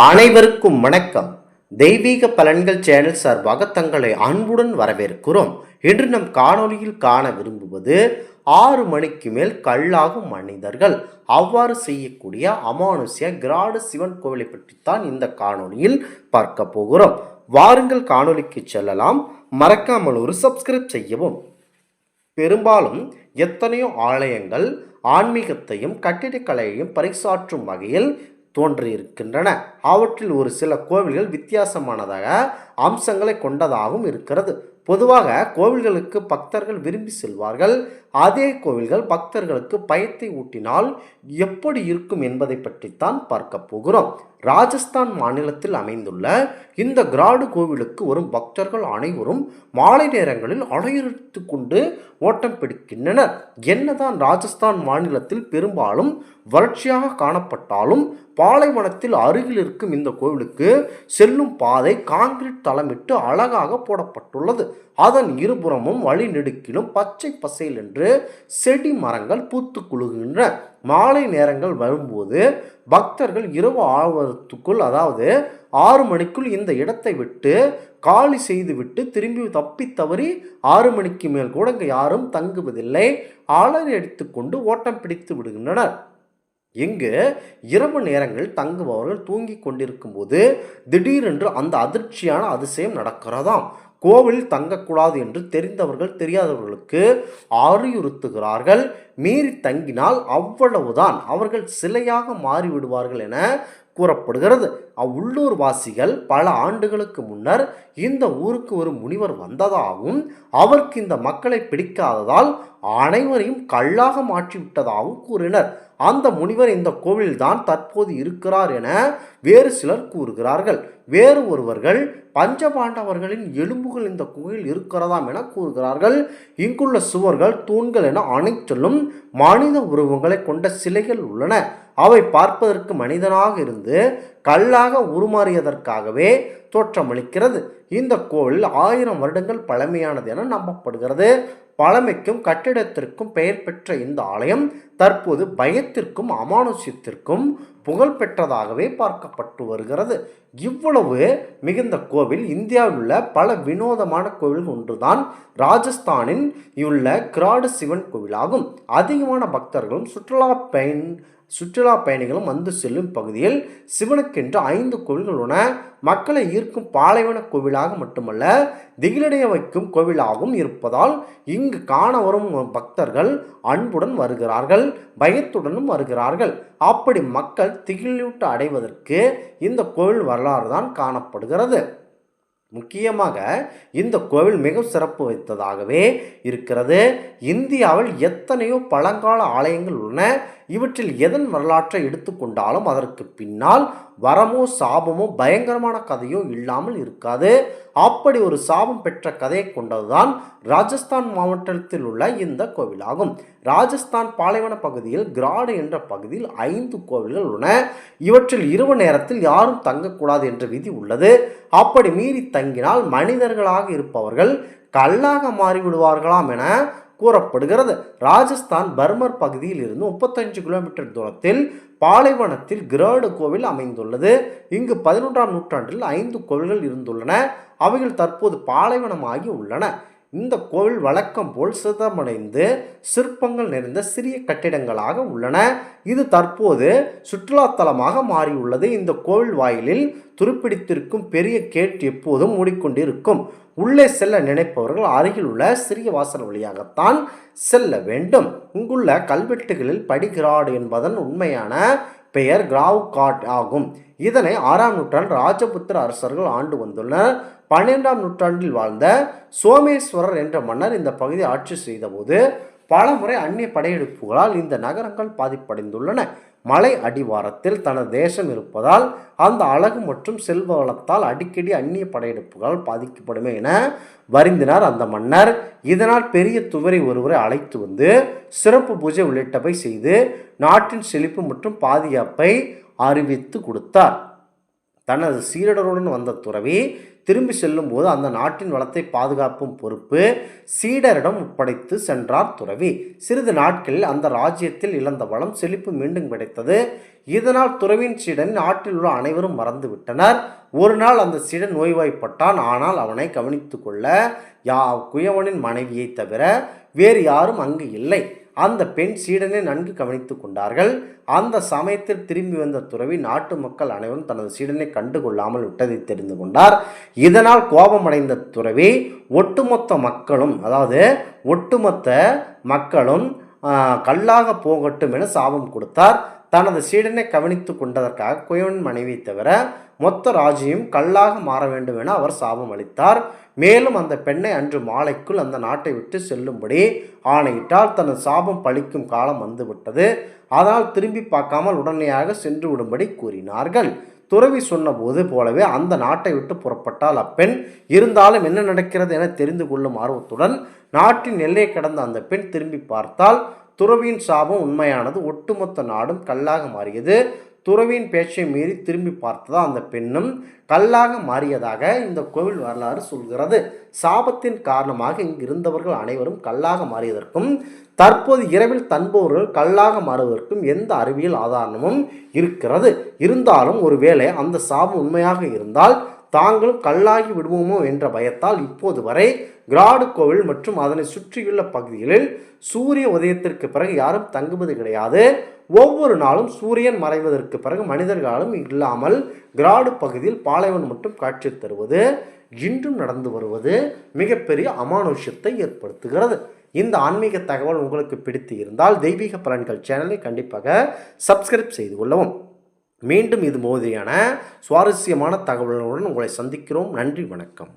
அனைவருக்கும் வணக்கம். தெய்வீக பலன்கள் சேனல் சார்பாக தங்களை அன்புடன் வரவேற்கிறோம். இன்று நம் காணொளியில் காண விரும்புவது ஆறு மணிக்கு மேல் கல்லாகும் மனிதர்கள். அவ்வாறு செய்யக்கூடிய அமானுஷ்ய கிராடு சிவன் கோவிலை பற்றித்தான் இந்த காணொலியில் பார்க்க போகிறோம். வாருங்கள் காணொலிக்கு செல்லலாம். மறக்காமல் ஒரு சப்ஸ்கிரைப் செய்யவும். பெரும்பாலும் எத்தனையோ ஆலயங்கள் ஆன்மீகத்தையும் கட்டிடக்கலையையும் பறைசாற்றும் வகையில் தோன்றியிருக்கின்றன. அவற்றில் ஒரு சில கோவில்கள் வித்தியாசமானதாக அம்சங்களை கொண்டதாகவும் இருக்கிறது. பொதுவாக கோவில்களுக்கு பக்தர்கள் விரும்பி செல்வார்கள். அதே கோவில்கள் பக்தர்களுக்கு பயத்தை ஊட்டினால் எப்படி இருக்கும் என்பதை பற்றித்தான் பார்க்க போகிறோம். ராஜஸ்தான் மாநிலத்தில் அமைந்துள்ள இந்த கிராடு கோவிலுக்கு வரும் பக்தர்கள் அனைவரும் மாலை நேரங்களில் அலையறுத்து கொண்டு ஓட்டம் பிடிக்கின்றனர். என்னதான் ராஜஸ்தான் மாநிலத்தில் பெரும்பாலும் வறட்சியாக காணப்பட்டாலும் பாலைவனத்தில் அருகில் இருக்கும் இந்த கோவிலுக்கு செல்லும் பாதை கான்கிரீட் தளமிட்டு அழகாக போடப்பட்டுள்ளது. அதன் இருபுறமும் வழி நெடுக்கிலும் பச்சை பசையில் என்று செடி மரங்கள் பூத்து குலுகின்றன மாலை நேரங்கள் வரும்போது பக்தர்கள் இரவு ஆவதற்குள் அதாவது ஆறு மணிக்குள் இந்த இடத்தை விட்டு காலி செய்துவிட்டு திரும்பி தப்பி தவறி ஆறு மணிக்கு மேல் கூட இங்கே யாரும் தங்குவதில்லை. அலறி அடித்துக்கொண்டு ஓட்டம் பிடித்து விடுகின்றனர். இங்கு இரவு நேரங்கள் தங்குபவர்கள் தூங்கிக் கொண்டிருக்கும் போது திடீரென்று அந்த அதிர்ச்சியான அதிசயம் நடக்கிறதாம். கோவில் தங்கக்கூடாது என்று தெரிந்தவர்கள் தெரியாதவர்களுக்கு அறிவுறுத்துகிறார்கள். மீறி தங்கினால் அவ்வளவுதான். அவர்கள் சிலையாக மாறிவிடுவார்கள் என கூறப்படுகிறது. அவ்வுள்ளூர் வாசிகள் பல ஆண்டுகளுக்கு முன்னர் இந்த ஊருக்கு ஒரு முனிவர் வந்ததாகவும் அவருக்கு இந்த மக்களை பிடிக்காததால் அனைவரையும் கல்லாக மாற்றிவிட்டதாகவும் கூறினர். அந்த முனிவர் இந்த கோவில்தான் தற்போது இருக்கிறார் என வேறு சிலர் கூறுகிறார்கள். வேறு ஒருவர்கள் பஞ்சபாண்டவர்களின் எலும்புகள் இந்த குகையில் இருக்கிறதாம் என கூறுகிறார்கள். இங்குள்ள சுவர்கள் தூண்கள் என அனைத்திலும் மனித உருவங்களை கொண்ட சிலைகள் உள்ளன. அவை பார்ப்பதற்கு மனிதனாக இருந்து கல்லாக உருமாறியதற்காகவே தோற்றமளிக்கிறது இந்த கோவில் ஆயிரம் வருடங்கள் பழமையானது என நம்பப்படுகிறது. பழமைக்கும் கட்டிடத்திற்கும் பெயர் பெற்ற இந்த ஆலயம் தற்போது பயத்திற்கும் அமானுஷ்யத்திற்கும் புகழ் பெற்றதாகவே பார்க்கப்பட்டு வருகிறது. இவ்வளவு மிகுந்த கோவில் இந்தியாவில் உள்ள பல வினோதமான கோவில் ஒன்றுதான். ராஜஸ்தானின் உள்ள கிராடு சிவன் கோவிலாகும். அதிகமான பக்தர்களும் சுற்றுலா பயன் சுற்றுலா பயணிகளும் வந்து செல்லும் பகுதியில் சிவனுக்கென்று ஐந்து கோவில்கள் உள்ளன. மக்களை ஈர்க்கும் பாலைவன கோவிலாக மட்டுமல்ல திகிலடைய வைக்கும் கோவிலாகவும் இருப்பதால் இங்கு காண வரும் பக்தர்கள் அன்புடன் வருகிறார்கள் பயத்துடனும் வருகிறார்கள். அப்படி மக்கள் திகிலூட்ட அடைவதற்கு இந்த கோவில் வரலாறு தான் காணப்படுகிறது. முக்கியமாக இந்த கோவில் மிக சிறப்பு வைத்ததாகவே இருக்கிறது. இந்தியாவில் எத்தனையோ பழங்கால ஆலயங்கள் உள்ளன. இவற்றில் எதன் வரலாற்றை எடுத்துக்கொண்டாலும் அதற்கு பின்னால் வரமோ சாபமோ பயங்கரமான கதையோ இல்லாமல் இருக்காது. அப்படி ஒரு சாபம் பெற்ற கதையை கொண்டதுதான் ராஜஸ்தான் மாவட்டத்தில் உள்ள இந்த கோவிலாகும். ராஜஸ்தான் பாலைவன பகுதியில் கிராடு என்ற பகுதியில் ஐந்து கோவில்கள் உள்ளன. இவற்றில் இரவு நேரத்தில் யாரும் தங்கக்கூடாது என்ற விதி உள்ளது. அப்படி மீறி தங்கினால் மனிதர்களாக இருப்பவர்கள் கல்லாக மாறிவிடுவார்களாம் என கூறப்படுகிறது. ராஜஸ்தான் பர்மர் பகுதியில் இருந்து முப்பத்தஞ்சு கிலோமீட்டர் தூரத்தில் பாலைவனத்தில் கிராடு கோவில் அமைந்துள்ளது. இங்கு பதினொன்றாம் நூற்றாண்டில் ஐந்து கோவில்கள் இருந்துள்ளன. அவைகள் தற்போது பாலைவனமாகி உள்ளன. இந்த கோவில் வழக்கம் போல் சிதமடைந்து சிற்பங்கள் நிறைந்த சிறிய கட்டிடங்களாக உள்ளன. இது தற்போது சுற்றுலாத்தலமாக மாறியுள்ளது. இந்த கோவில் வாயிலில் துருப்பிடித்திருக்கும் பெரிய கேட் எப்போதும் மூடிக்கொண்டிருக்கும். உள்ளே செல்ல நினைப்பவர்கள் அருகில் உள்ள சிறிய வாசல் வழியாகத்தான் செல்ல வேண்டும். இங்குள்ள கல்வெட்டுகளில் படிகிராடு என்பதன் உண்மையான பெயர் கிராவ் காட் ஆகும். இதனை ஆறாம் நூற்றாண்டு ராஜபுத்திர அரசர்கள் ஆண்டு வந்துள்ளனர். பன்னிரெண்டாம் நூற்றாண்டில் வாழ்ந்த சோமேஸ்வரர் என்ற மன்னர் இந்த பகுதியை ஆட்சி செய்தபோது பல முறை அந்நிய படையெடுப்புகளால் இந்த நகரங்கள் பாதிப்படைந்துள்ளன. மலை அடிவாரத்தில் தனது தேசம் இருப்பதால் அந்த அழகு மற்றும் செல்வ வளத்தால் அடிக்கடி அந்நிய படையெடுப்புகளால் பாதிக்கப்படுமே என வருந்தினார் அந்த மன்னர். இதனால் பெரிய துவரை ஒருவரை அழைத்து வந்து சிறப்பு பூஜை உள்ளிட்டவை செய்து நாட்டின் செழிப்பு மற்றும் பாதுகாப்பை அறிவித்து கொடுத்தார். தனது சீடருடன் வந்த துறவி திரும்பி செல்லும்போது அந்த நாட்டின் வளத்தை பாதுகாப்பும் பொறுப்பு சீடரிடம் ஒப்படைத்து சென்றார் துறவி. சிறிது நாட்களில் அந்த ராஜ்யத்தில் இழந்த வளம் செழிப்பு மீண்டும் கிடைத்தது. இதனால் துறவியின் சீடன் நாட்டில் உள்ள அனைவரும் மறந்துவிட்டனர். ஒரு நாள் அந்த சீடன் நோய்வாய்ப்பட்டான். ஆனால் அவனை கவனித்துக்கொள்ள யா குயவனின் மனைவியை தவிர வேறு யாரும் அங்கு இல்லை. அந்த பெண் சீடனை நன்கு கவனித்து கொண்டார்கள். அந்த சமயத்தில் திரும்பி வந்த துறவி நாட்டு மக்கள் அனைவரும் தனது சீடனை கண்டுகொள்ளாமல் விட்டதை தெரிந்து கொண்டார். இதனால் கோபமடைந்த துறவி ஒட்டுமொத்த மக்களும் அதாவது ஒட்டுமொத்த மக்களும் கல்லாக போகட்டும் என சாபம் கொடுத்தார். தனது சீடனை கவனித்து கொண்டதற்காக குயவன் மனைவியை தவிர மொத்த ராஜ்யம் கல்லாக மாற வேண்டும் என அவர் சாபம் அளித்தார். மேலும் அந்த பெண்ணை அன்று மாலைக்குள் அந்த நாட்டை விட்டு செல்லும்படி ஆணையிட்டால் தனது சாபம் பழிக்கும் காலம் வந்துவிட்டது. அதனால் திரும்பி பார்க்காமல் உடனடியாக சென்று விடும்படி கூறினார்கள். துறவி சொன்னபோது போலவே அந்த நாட்டை விட்டு புறப்பட்டால் அப்பெண் இருந்தாலும் என்ன நடக்கிறது என தெரிந்து கொள்ளும் ஆர்வத்துடன் நாட்டின் எல்லை கடந்த அந்த பெண் திரும்பி பார்த்தால் துறவியின் சாபம் உண்மையானது. ஒட்டுமொத்த நாடும் கல்லாக மாறியது. துறவியின் பேச்சை மீறி திரும்பி பார்த்ததா அந்த பெண்ணும் கல்லாக மாறியதாக இந்த கோவில் வரலாறு சொல்கிறது. சாபத்தின் காரணமாக இங்கு இருந்தவர்கள் அனைவரும் கல்லாக மாறியதற்கும் தற்போது இரவில் தன்பவர்கள் கல்லாக மாறுவதற்கும் எந்த அறிவியல் ஆதாரமும் இருக்கிறது. இருந்தாலும் ஒருவேளை அந்த சாபம் உண்மையாக இருந்தால் தாங்களும் கல்லாகி விடுவோமோ என்ற பயத்தால் இப்போது வரை கிராடு கோவில் மற்றும் அதனை சுற்றியுள்ள பகுதிகளில் சூரிய உதயத்திற்கு பிறகு யாரும் தங்குவது கிடையாது. ஒவ்வொரு நாளும் சூரியன் மறைவதற்கு பிறகு மனிதர்களும் இல்லாமல் கிராடு பகுதியில் பாலைவன் மட்டும் காட்சி தருவது இன்றும் நடந்து வருவது மிகப்பெரிய அமானுஷ்யத்தை ஏற்படுத்துகிறது. இந்த ஆன்மீக தகவல் உங்களுக்கு பிடித்து இருந்தால் தெய்வீக பலன்கள் சேனலை கண்டிப்பாக சப்ஸ்கிரைப் செய்து கொள்ளவும். மீண்டும் இது மாதிரியான சுவாரஸ்யமான தகவல்களுடன் உங்களை சந்திக்கிறோம். நன்றி வணக்கம்.